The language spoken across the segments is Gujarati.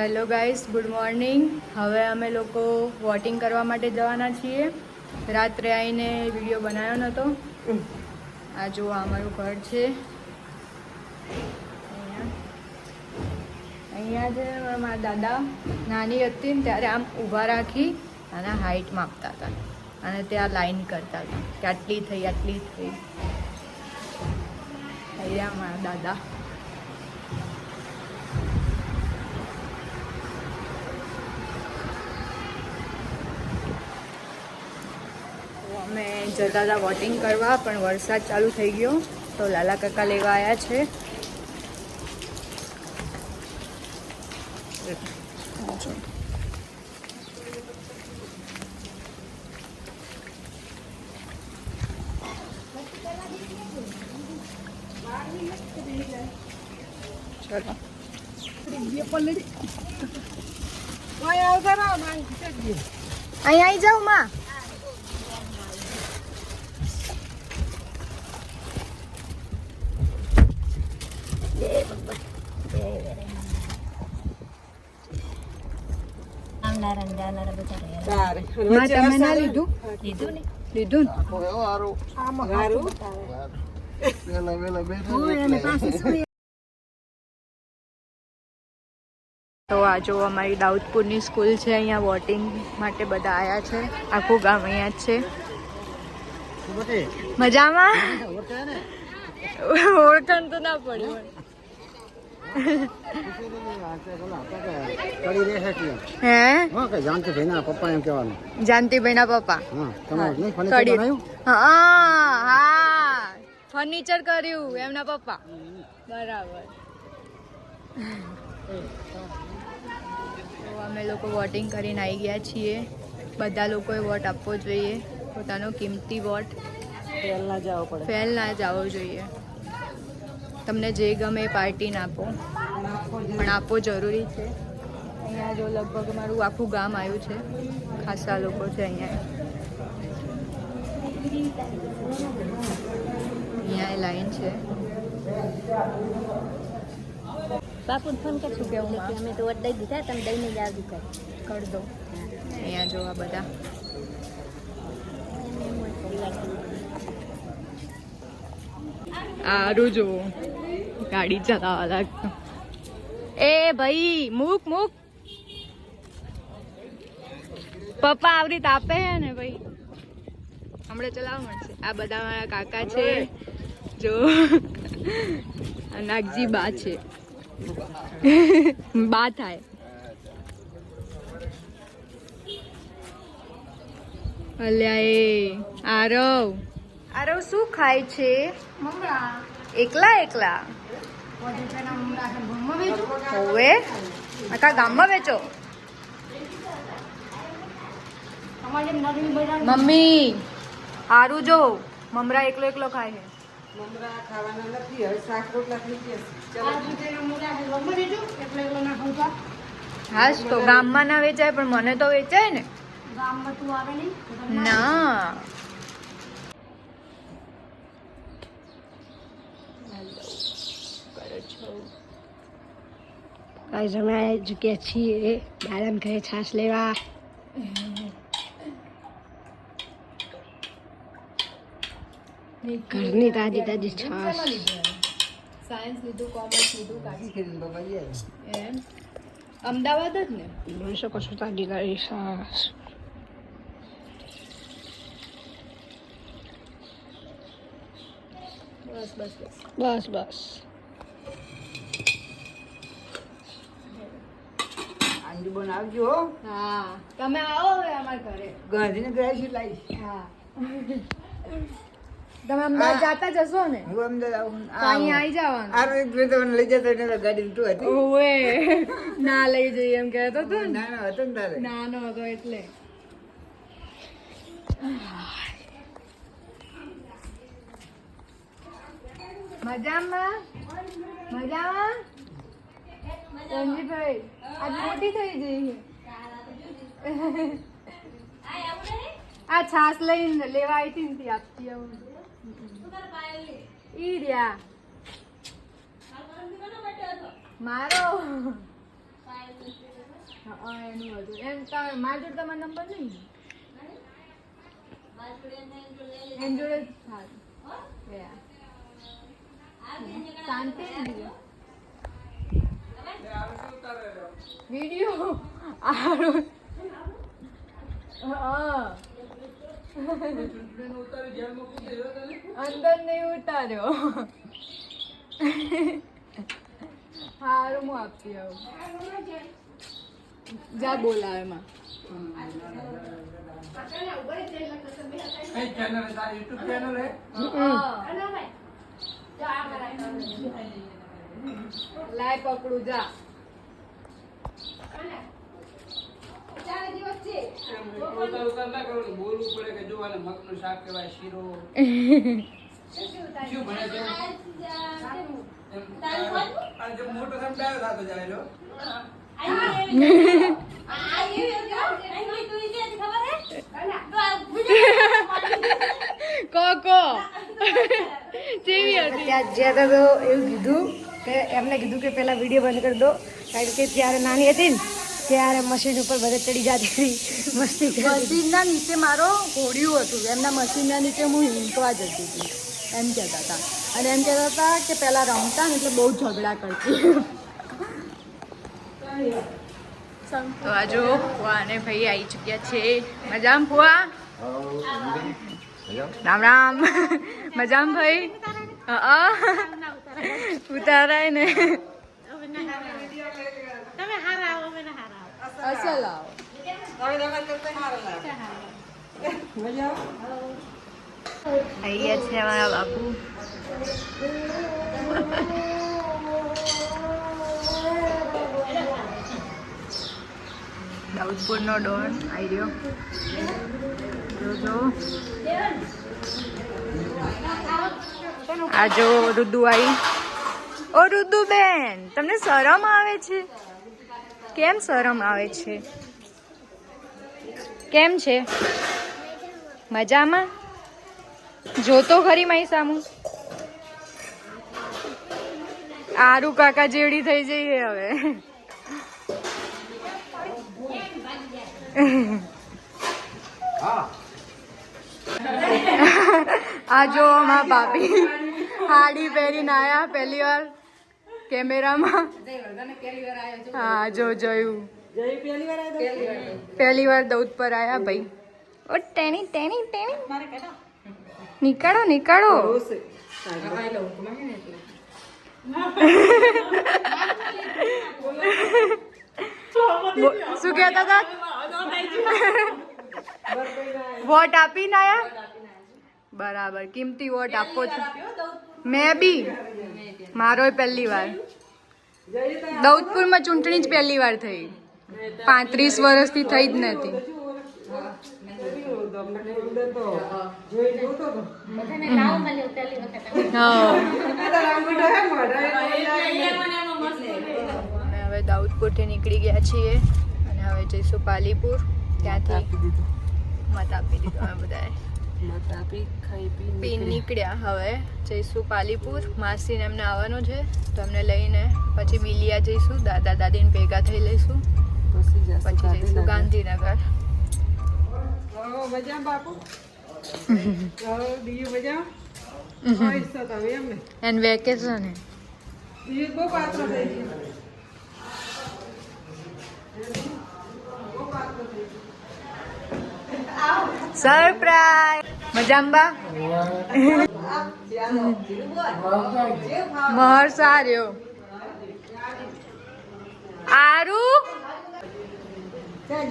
હેલો ગાઈસ ગુડ મોર્નિંગ હવે અમે લોકો વોટિંગ કરવા માટે જવાના છીએ. રાત્રે આવીને વીડિયો બનાવ્યો નહોતો આ જો અમારું ઘર છે. અહીંયા. છે મારા દાદા નાની હતી ને ત્યારે આમ ઊભા રાખી અને હાઈટ માપતા હતા. અને ત્યાં લાઈન કરતા હતા. કે આટલી થઈ આટલી થઈ. અહીંયા મારા દાદા. અમે જતા હતા વોટિંગ કરવા, પણ વરસાદ ચાલુ થઈ ગયો, તો લાલા કાકા લેવા આવ્યા છે. અહીંયા આવી જાઉં, માં? આવનારા ને જાનારા બધા રહ્યા. તારે. માં તમે ના લીધું? લીધું ને? લીધું ને? તો આ જો અમારી દાઉદપુરની સ્કૂલ છે અહીંયા વોટિંગ માટે બધા આવ્યા છે. આખું ગામ અહીંયા જ છે. મજામાં? ઓળખાણ તો ના પડી હે? પપ્પા એમ કહેવાનું. જાનતીભાઈ ના પપ્પા? હા તમારે નહીં ફર્નિચર કડી બનાવ્યું? હા હા. ફર્નિચર કર્યું એમના પપ્પા. બરાબર. તો અમે લોકો વોટિંગ કરીને આવી ગયા છીએ. બધા લોકોએ વોટ આપવો જોઈએ. પોતાનો કિંમતી વોટ ફેલ ના જવો પડે. ફેલ ના જવો જોઈએ. તમને જે ગમે એ પાર્ટીને આપો. પણ આપવો જરૂરી છે. અહીંયા જો લગભગ મારું આખું ગામ આવ્યું છે. ખાસા લોકો છે અહીંયા. અહીંયા લાઈન છે. બાપુ ફોન કરશું શું કહેવું અમે તો દઈ દીધા તમે દઈને જ આવજો કર કરી દો. અહીંયા જોવા બધા. આરું જો ગાડી ચલાવવા લાગતો એ ભાઈ, મૂક મૂક. પપ્પા આવરી તાપે હે ને ભાઈ? હમણાં ચલાવવા મળશે. આ બધા મારા કાકા છે. જો. નાગજી બા છે. બા થાય. અલ્યા એ, આરવ. આરવ શું ખાય છે? એકલા એકલા? હોવે. આખા ગામમાં વેચો? મમ્મી હારું જો. મમરા એકલો એકલો ખાય છે. મમરા ખાવાના નથી હવે શાક રોટલા થઈ ગયા હાસ તો? ગામમાં ના વેચાય પણ મને તો વેચાય ને. ના. ગાઈસ અમે આવી ચૂક્યા છીએ. દાદાને ઘરે છાશ લેવા. ઘરની તાજી તાજી છાશ. સાયન્સ લીધું કોમર્સ લીધું. એમ. અમદાવાદ જ ને? જોઈ શકો છો તાજી તાજી છાશ. બસ બસ બસ. બસ બસ. આંડી બનાવજો હો. તમે આવો હવે અમારા ઘરે. ગાંધીનગર આવીશું લાવીશ. હા. તમે અમદાવાદ જાતા જશો ને? હું અમદાવાદ આવું. તો આવી જવાનું. આ એક મેં તમને લઈ જતો એટલે ગાડી તું હતી. ઓએ ના લઈ જઈએ એમ કહેતો હતો નાનો ના. ના હતો ને તારે. નાનો હતો એટલે. મજામાં? મજામાં? રણજીભાઈ આજ મોટી થઈ જઈ આ છાસ લઈને લેવા આવી હતી નથી આપતી આવું. ઈ રહ્યા. મારો. એનું હતું. એમ તમે મારી જોડે તમારો નંબર નહીં એમ જોડે. શાંતિ વીડિયો આરો હા અંદર નહીં ઉતાર્યો હારું હું આપતી આવું. જા બોલાવે એમાં. યુટ્યુબ ચેનલ જા બોલવું પડે કે જો આને શાક શીરો શું ભણે છે એમ, આ જે મોટો સમજાયો થતો જાય લો. કો કો જેવી હતી ત્યાં જ્યાં તો એવું કીધું કે એમને કીધું કે પહેલાં વીડિયો બંધ કરી દો કારણ કે ત્યારે નાની હતી ને ત્યારે મશીન ઉપર બધે ચડી જતી હતી. મસ્તી મશીનના નીચે મારો ઘોડિયું હતું. એમના મશીનના નીચે હું હિંકવા જતી હતી. એમ કહેતા હતા. અને એમ કહેતા હતા કે પહેલાં રમતા ને એટલે બહુ ઝઘડા કરતી. તો આ જો ફુવા અને ભાઈ આવી ચૂક્યા છે. મજામ ફુવા? રામ રામ. મજામ ભાઈ? હા. ઉતારાય ને અસલ આવો તમે તમારે કરતા સારા લાગે. મજા આવે? આવી ગયા છે અમારા બાપુ દાઉદપુરનો ડોન આવી રહ્યો જોજો આ જો રુદુ આવી ઓ રુદુ બેન તમને શરમ આવે છે? કેમ શરમ આવે છે? કેમ છે? મજામાં? જોતો ખરી મારી સામું. આરુ કાકા જેવડી થઈ જઈએ હવે. આ જો અમારા ભાભી. હાડી પહેરીને આવ્યા પહેલી વાર કેમેરામાં. હા, જો જોયું. પહેલી વાર આવ્યો દૌદ પર આવ્યા ભાઈ. ઓ, ટેણી ટેણી ટેણી. નીકાળો નીકાળો. શું કહેતા હતા? વોટ આપીને આયા? બરાબર. કિંમતી વોટ આપો છો. મેં બી. મારોય પહેલી વાર. દૌદપુરમાં ચૂંટણી જ પહેલી વાર થઈ. પાંત્રીસ વર્ષથી થઈ જ નથી. હવે દાઉદપુરથી નીકળી ગયા છીએ. અને હવે જઈશું પાલીપુર. ત્યાંથી મત આપી દીધો અમે બધાએ. મત આપી ખાઈ પી પીન નીકળ્યા હવે. જઈશું પાલીપુર. માસીને એમને આવવાનું છે. તો એમને લઈને પછી મિલિયા જઈશું. દાદા દાદીને ભેગા થઈ લઈશું. પછી જઈશું ગાંધીનગર. બાપુ? એન્ડ વેકેશન બહુ પાત્ર થઈ ગયું. સરપ્રાઈઝ મજામાં મહર સાર્યો આરુ? ક્યાં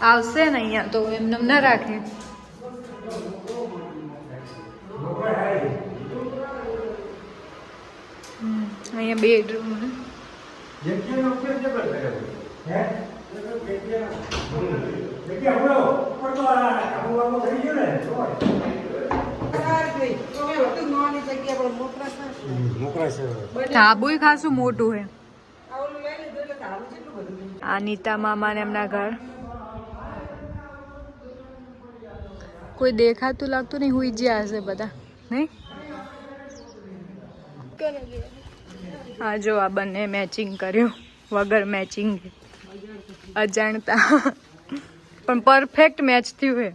આવશે ને અહીંયા તો એમને એમ ના રાખે હમ, અહીંયા બેડરૂમ જગ્યાનો ઉપયોગ જબર કર્યો. હે? જગ્યાનો. હમ. જગ્યા હમણાં ઉપર તો આ આબુ બાબુ થઈ ગયું ને, તો. મોકળા છે. ધાબુય ખાસું મોટું હે આ નીતા મામા ને એમના ઘર. કોઈ દેખાતું લાગતું નહીં, હુઈ જ્યાં હશે બધા, નહીં? હા, જો આ બંને મેચિંગ કર્યું, વગર મેચિંગ અજાણતા. પણ પરફેક્ટ મેચ થયું હે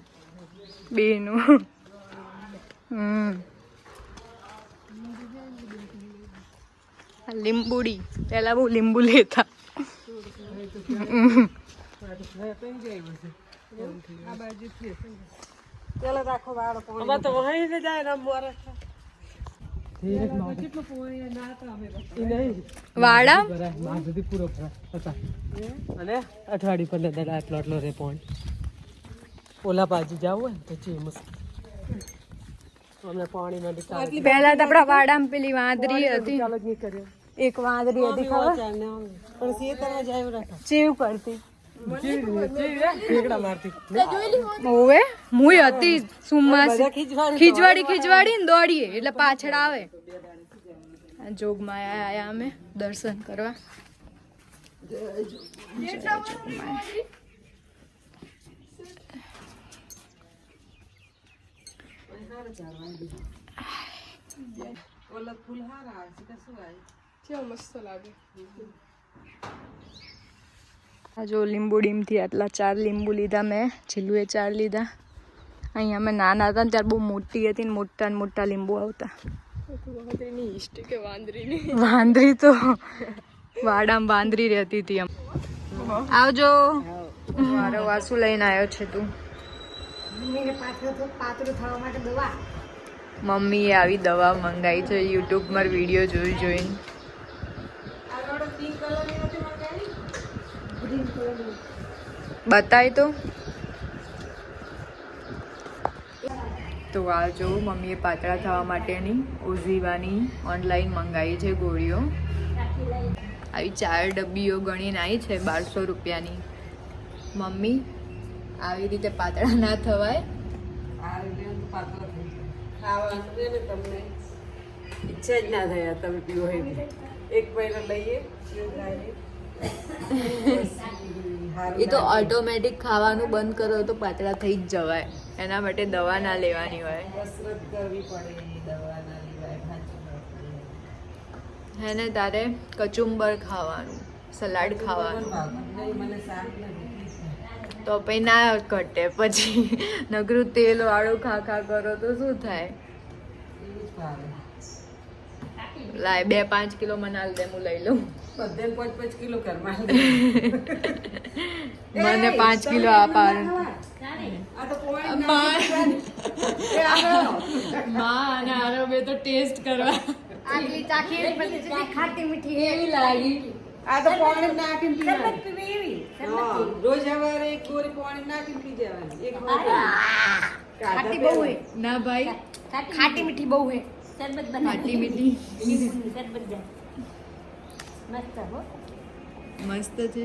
બેનું હમ. લીંબુડી. પેલા બહુ લીંબુ લેતા. વાડા? અને અઠવાડિયું પર દાદા આટલો આટલો રે પોઈન્ટ ઓલા બાજુ જવું હોય તો છે પાણીમાં બી પહેલા તો આપણા વાડામાં પેલી વાંદરી હતી. એક વાંદરી હતી ખબર? પણ સે તરફ જાય રાખા ચેવ કરતી ઠેકડા મારતી હોવે મુય હતી સુમાસ. બધા ખીજવાડી ખીજવાડી ને દોડીએ. એટલે પાછળ આવે. આ જોગમાં આયા આયા અમે દર્શન કરવા. ઓલા ફૂલ હારા આવે છે કે શું આવે? આ જો લીંબુ ડીમથી આટલા ચાર લીંબુ લીધા મેં છેલ્લું ચાર લીધા. અહીંયા અમે નાના હતા ને ત્યારે બહુ મોટી હતી ને મોટા ને મોટા લીંબુ આવતા. વાંદરી તો વાડામાં વાંદરી રહેતી હતી એમ. આવજો. મારો વાસુ લઈને આવ્યો છે તું. મમ્મીને પાતળું પાતળું થવા માટે દવા. મમ્મીએ આવી દવા મંગાવી છે યુટ્યુબ પર વીડિયો જોઈ જોઈને. બતાય તો. તો આ જો મમ્મીએ પાતળા થવા માટેની ઉઝીવાની ઓનલાઈન મંગાવી છે ગોળીઓ. આવી ચાર ડબ્બીઓ ગણીને આવી છે બારસો રૂપિયાની. મમ્મી આવી રીતે પાતળા ના થવાય. આ રીતે તો પાતળો ખાવાનું તમને ઈચ્છા જ ના થયા તમે પીવો એ એક મહિનો લઈએ એ તો ઓટોમેટિક ખાવાનું બંધ કરો તો પાતળા થઈ જ જવાય. એના માટે દવા ના લેવાની હોય. કસરત કરવી પડે દવા ના લેવાય હે ને તારે કચુંબર ખાવાનું સલાડ ખાવાનું. મને શાક નથી તો પછી ના ઘટે. પછી નગરું તેલ વાળું ખા ખા કરો તો શું થાય? લાય બે પાંચ કિલો મનાલ દે હું લઈ લઉં. બધે પાંચ પાંચ કિલો કરવા મને પાંચ કિલો આપા આ માં અને આરો બે તો ટેસ્ટ કરવા. આટલી ચાખી ખાટી મીઠી એવી લાગી? આ તો પાણી નાખીને પીવાની. શરબત પીવી એવી રોજ સવારે એક ગોળી પાણી નાખીને પી જવાની એક ખાટી બહુ હોય ના ભાઈ. ખાટી મીઠી. બહુ હોય શરબત ખાટી મીઠી. શરબત મસ્ત હો. મસ્ત છે.